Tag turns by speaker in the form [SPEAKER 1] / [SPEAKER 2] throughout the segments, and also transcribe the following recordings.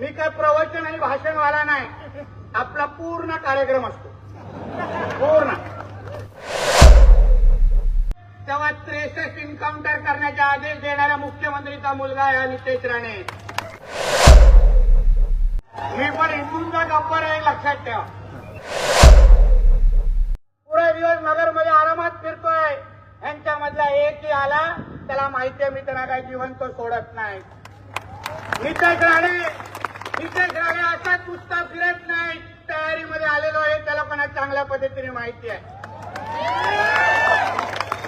[SPEAKER 1] मी काय प्रवचन आणि भाषणवाला नाही. आपला पूर्ण कार्यक्रम असतो. पूर्ण. तेव्हा त्रेसष्ट इन्काउंटर करण्याचे आदेश देणाऱ्या मुख्यमंत्रीचा मुलगा आहे नितेश राणे. मी पण हिंदूंचा गप्पर आहे लक्षात ठेवा. पुरा दिवस नगरमध्ये आरामात फिरतोय. यांच्यामधला एक आला त्याला माहिती आहे मी त्यांना काही जिवंत सोडत नाही. नितेश राणे! इथे राणे असा नुसता फिरत नाही. तयारीमध्ये आलेलो आहे. त्या लोकांना चांगल्या पद्धतीने माहिती आहे.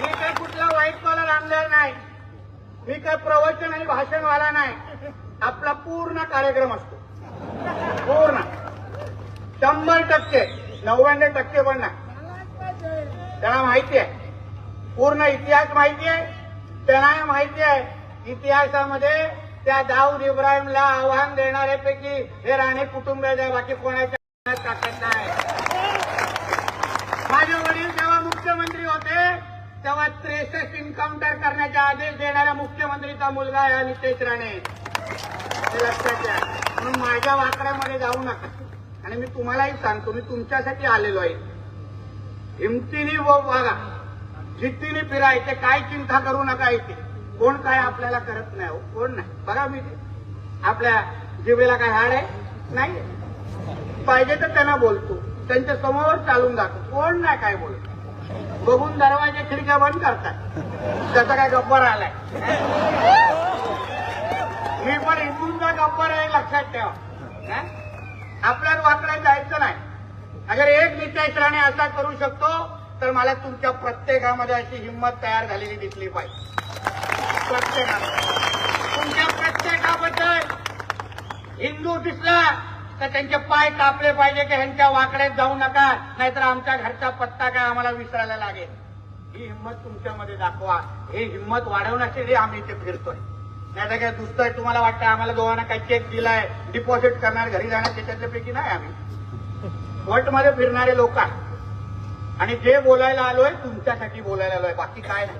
[SPEAKER 1] मी काय कुठला वाईट कॉलर आणलेला नाही. मी काय प्रवचन आणि भाषणवाला नाही. आपला पूर्ण कार्यक्रम असतो. पूर्ण. शंभर टक्के. नव्याण्णव टक्के पण नाही. त्यांना माहिती आहे. पूर्ण इतिहास माहिती आहे. त्यांना माहिती आहे. इतिहासामध्ये त्या दाऊद इब्राहिमला आव्हान देणाऱ्यापैकी हे राणे कुटुंबियाच्या आहे, बाकी कोणाच्या ताकद नाही. माझे वडील जेव्हा मुख्यमंत्री होते तेव्हा त्रेसष्ट इन्काउंटर करण्याचे आदेश देणाऱ्या मुख्यमंत्रीचा मुलगा आहे नितेश राणे. हे लक्षात घ्या. म्हणून माझ्या वाकड्यामध्ये जाऊ नका. आणि मी तुम्हालाही सांगतो मी तुमच्यासाठी आलेलो आहे. हिमतीने व वागा जिद्दीने फिरायचे काय चिंता करू नका इथे. कोण काय आपल्याला करत नाही हो कोण नाही. बघा मी आपल्या जिभेला काय हाड आहे? नाही पाहिजे तर त्यांना बोलतो. त्यांच्यासमोर चालून जातो. कोण नाही काय बोलतो. बघून दरवाजे खिडक्या बंद करतात. त्याचा काय गप्पर आलाय? मी पण हिंदूंचा गप्पर आहे लक्षात ठेवा. हं? आपल्याच वाकड्यात जायचं नाही. अगर एक नितेश असा करू शकतो तर मला तुमच्या प्रत्येकामध्ये अशी हिंमत तयार झालेली दिसली पाहिजे. प्रत्येकामध्ये तुमच्या प्रत्येकाबद्दल हिंदू दिसला तर त्यांचे पाय कापले पाहिजे की ह्यांच्या वाकड्यात जाऊ नका नाहीतर आमच्या घरचा पत्ता काय आम्हाला विसरायला लागेल. ही हिंमत तुमच्यामध्ये दाखवा. ही हिंमत वाढवण्यासाठी आम्ही इथे फिरतोय. नाही तर काय दुसरं तुम्हाला वाटतं आम्हाला दोघांना काही चेक दिलाय डिपॉझिट करणार घरी जाणार त्याच्यापैकी नाही आम्ही. कोर्टमध्ये फिरणारे लोक आणि जे बोलायला आलोय तुमच्यासाठी बोलायला आलोय. बाकी काय नाही.